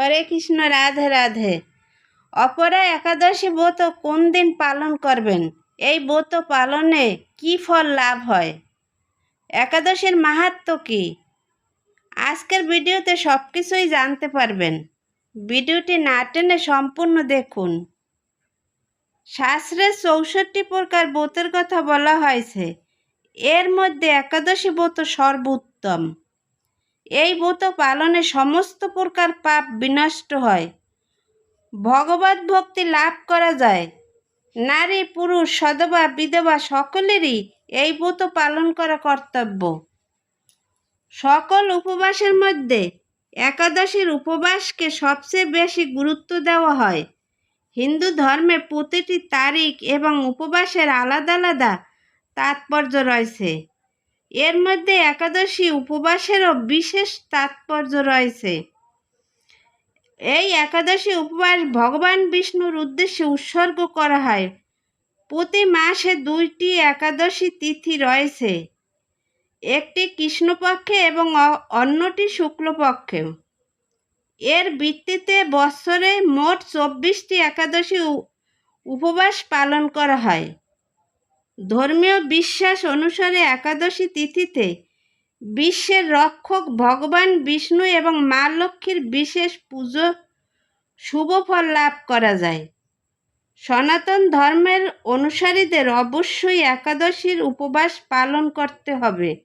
হরে কৃষ্ণ, রাধে রাধে। অপরা একাদশী ব্রত কোন দিন পালন করবেন? এই ব্রত পালনে কি ফল লাভ হয়? একাদশীর মাহাত্ম কি? আজকের ভিডিওতে সব কিছুই জানতে পারবেন। ভিডিওটি না টেনে সম্পূর্ণ দেখুন। শাস্ত্রের চৌষট্টি প্রকার ব্রতের কথা বলা হয়েছে। এর মধ্যে একাদশী ব্রত সর্বোত্তম। এই ব্রত পালনে সমস্ত প্রকার পাপ বিনষ্ট হয়। ভগবত ভক্তি লাভ করা যায়। নারী, পুরুষ সদবা বিধবা সকলেরই এই ব্রত পালন করা কর্তব্য। সকল উপবাসের মধ্যে একাদশীর উপবাসকে সবচেয়ে বেশি গুরুত্ব দেওয়া হয়। হিন্দু ধর্মে প্রতিটি তারিখ এবং উপবাসের আলাদা আলাদা তাৎপর্য রয়েছে। এর মধ্যে একাদশী উপবাসেরও বিশেষ তাৎপর্য রয়েছে। এই একাদশী উপবাস ভগবান বিষ্ণুর উদ্দেশ্যে উৎসর্গ করা হয়। প্রতি মাসে দুইটি একাদশী তিথি রয়েছে। একটি কৃষ্ণপক্ষে এবং অন্যটি শুক্লপক্ষে। এর ভিত্তিতে বৎসরে মোট চব্বিশটি একাদশী উপবাস পালন করা হয়। ধর্মীয় বিশ্বাস অনুসারে একাদশী তিথিতে বিশ্বের রক্ষক ভগবান বিষ্ণু এবং মা লক্ষ্মীর বিশেষ পুজো শুভ ফল লাভ করা যায়। সনাতন ধর্মের অনুসারীদের অবশ্যই একাদশীর উপবাস পালন করতে হবে।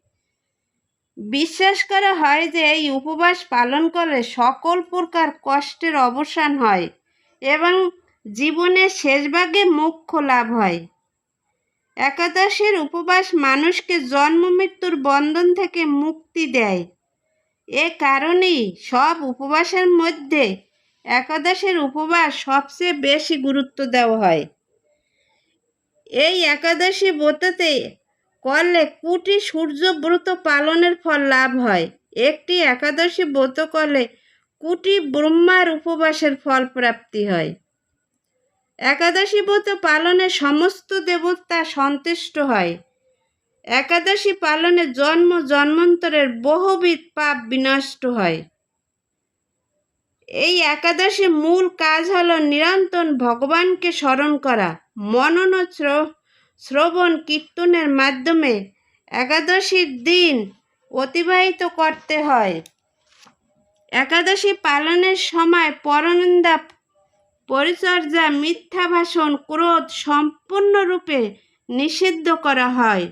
বিশ্বাস করা হয় যে এই উপবাস পালন করলে সকল প্রকার কষ্টের অবসান হয় এবং জীবনের শেষভাগে মোক্ষ লাভ হয়। একাদশীর উপবাস মানুষকে জন্ম মৃত্যুর বন্ধন থেকে মুক্তি দেয়। এ কারণেই সব উপবাসের মধ্যে একাদশের উপবাস সবচেয়ে বেশি গুরুত্ব দেওয়া হয়। এই একাদশী ব্রততে করলে কুটি সূর্য ব্রত পালনের ফল লাভ হয়। একটি একাদশী ব্রত করলে কুটি ব্রহ্মার উপবাসের ফল প্রাপ্তি হয়। একাদশী ব্রত পালনে সমস্ত দেবতা সন্তুষ্ট হয়। একাদশী পালনে জন্ম জন্মান্তরের বহুবিধ পাপ বিনষ্ট হয়। এই একাদশী মূল কাজ হল নিরন্তর ভগবানকে স্মরণ করা, মনন শ্রবণ কীর্তনের মাধ্যমে একাদশীর দিন অতিবাহিত করতে হয়। একাদশী পালনের সময় পরনিন্দা পরিচর্যা মিথ্যা ভাষণ, ক্রোধ সম্পূর্ণরূপে নিষিদ্ধ করা হয়।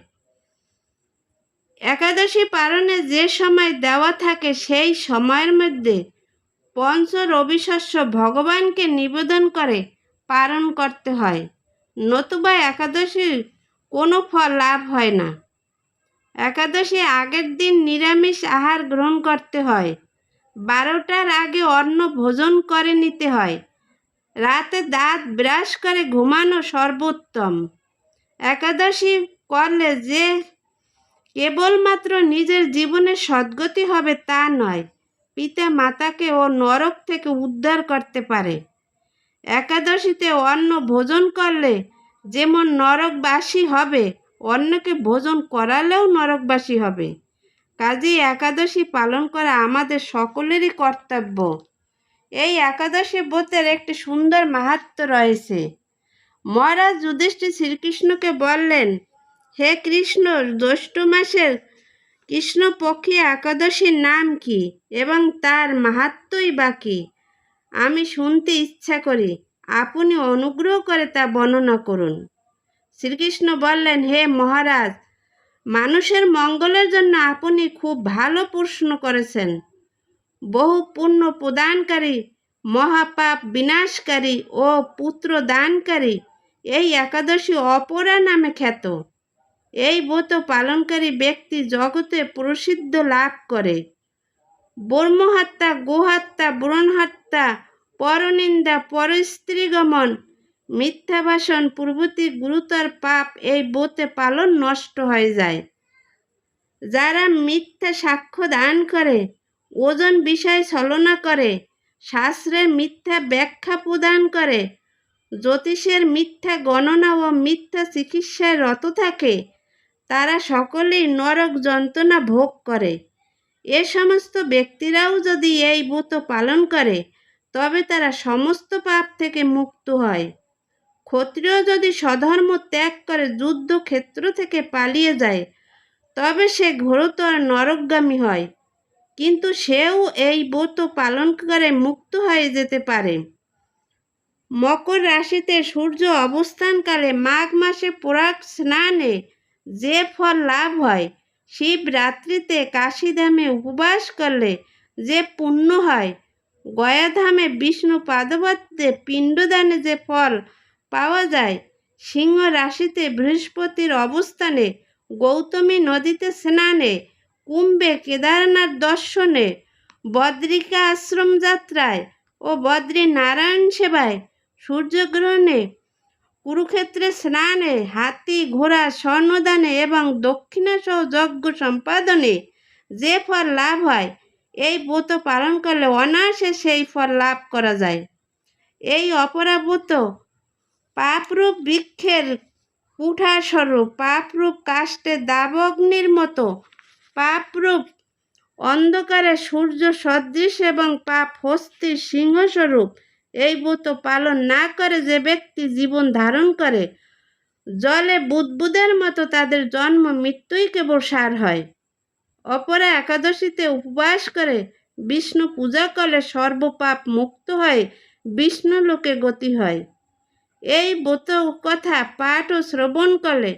একাদশী পালনে যে সময় দেওয়া থাকে, সেই সময়ের মধ্যে পঞ্চ রবিশস্য ভগবানকে নিবেদন করে পালন করতে হয়। নতুবা একাদশীর কোনো ফল লাভ হয় না। একাদশী আগের দিন নিরামিষ আহার গ্রহণ করতে হয়। বারোটার আগে অন্ন ভোজন করে নিতে হয়। রাতে দাঁত ব্রাশ করে ঘুমানো সর্বোত্তম। একাদশী করলে যে কেবলমাত্র নিজের জীবনের সদ্গতি হবে তা নয়, পিতা মাতাকে ও নরক থেকে উদ্ধার করতে পারে। একাদশীতে অন্ন ভোজন করলে যেমন নরকবাসী হবে অন্যকে ভোজন করালেও নরকবাসী হবে। কাজেই একাদশী পালন করা আমাদের সকলেরই কর্তব্য। এই একাদশী ব্রতের একটি সুন্দর মাহাত্ম রয়েছে। মহারাজ যুধিষ্ঠির শ্রীকৃষ্ণকে বললেন, হে কৃষ্ণ, জ্যৈষ্ঠ মাসের কৃষ্ণপক্ষী একাদশীর নাম কি এবং তার মাহাত্মই বা কী? আমি শুনতে ইচ্ছা করি, আপনি অনুগ্রহ করে তা বর্ণনা করুন। শ্রীকৃষ্ণ বললেন, হে মহারাজ, মানুষের মঙ্গলের জন্য আপনি খুব ভালো প্রশ্ন করেছেন। বহু পুণ্য প্রদানকারী, মহাপাপ বিনাশকারী ও পুত্র দানকারী এই একাদশী অপরা নামে খ্যাত। এই ব্রত পালনকারী ব্যক্তি জগতে প্রসিদ্ধ লাভ করে। বর্মহত্যা গোহত্যা, ব্রণহত্যা, পরনিন্দা, পরস্ত্রীগমন মিথ্যা ভাষণ প্রভৃতি গুরুতর পাপ এই বোতে পালন নষ্ট হয়ে যায়। যারা মিথ্যা সাক্ষ্য দান করে ওজন বিষয় ছলনা করে শাস্ত্রের মিথ্যা ব্যাখ্যা প্রদান করে, জ্যোতিষের মিথ্যা গণনা ও মিথ্যা চিকিৎসায় রত থাকে, তারা সকলেই নরক যন্ত্রণা ভোগ করে। এ সমস্ত ব্যক্তিরাও যদি এই ব্রত পালন করে, তবে তারা সমস্ত পাপ থেকে মুক্ত হয়। ক্ষত্রিয় যদি সধর্ম ত্যাগ করে যুদ্ধক্ষেত্র থেকে পালিয়ে যায়, তবে সে ঘোরতর নরকগামী হয়। কিন্তু সেও এই ব্রত পালন করে মুক্ত হয়ে যেতে পারে। মকর রাশিতে সূর্য অবস্থানকালে মাঘ মাসে পরাগ স্নানে যে ফল লাভ হয় শিবরাত্রিতে কাশীধামে উপবাস করলে যে পুণ্য হয় গয়াধামে বিষ্ণু পাদবত্তে পিণ্ডদানে যে ফল পাওয়া যায়, সিংহ রাশিতে বৃহস্পতির অবস্থানে গৌতমী নদীতে স্নানে কুম্ভে কেদারনাথ দর্শনে, বদ্রিকা আশ্রম যাত্রায় ও বদ্রী নারায়ণ সেবায় সূর্যগ্রহণে, কুরুক্ষেত্রে স্নানে, হাতি, ঘোড়া, স্বর্ণদানে এবং দক্ষিণাসহ যজ্ঞ সম্পাদনে যে ফল লাভ হয়, এই ব্রত পালন করলে অনায়াসে সেই ফল লাভ করা যায়। এই অপরাব্রত পাপরূপ বৃক্ষের কুঠাস্বরূপ পাপরূপ কাষ্ঠে দাবগ্নির মতো পাপরূপ, অন্ধকারে সূর্য সদৃশ এবং পাপ হস্তির সিংহস্বরূপ। এই ব্রত পালন না করে যে ব্যক্তি জীবন ধারণ করে, জলে বুদবুদের মতো তাদের জন্ম মৃত্যুই কেবল সার হয়। অপরা একাদশীতে উপবাস করে বিষ্ণু পূজা করলে সর্বপাপ মুক্ত হয়ে, বিষ্ণু লোকে গতি হয়। এই ব্রত কথা পাঠ ও শ্রবণ করলে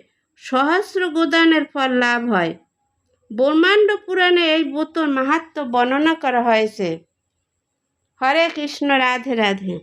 সহস্র গোদানের ফল লাভ হয়। ব্রহ্মাণ্ড পুরাণে এই ব্রতর মাহাত্ম বর্ণনা করা হয়েছে। হরে কৃষ্ণ রাধে রাধে।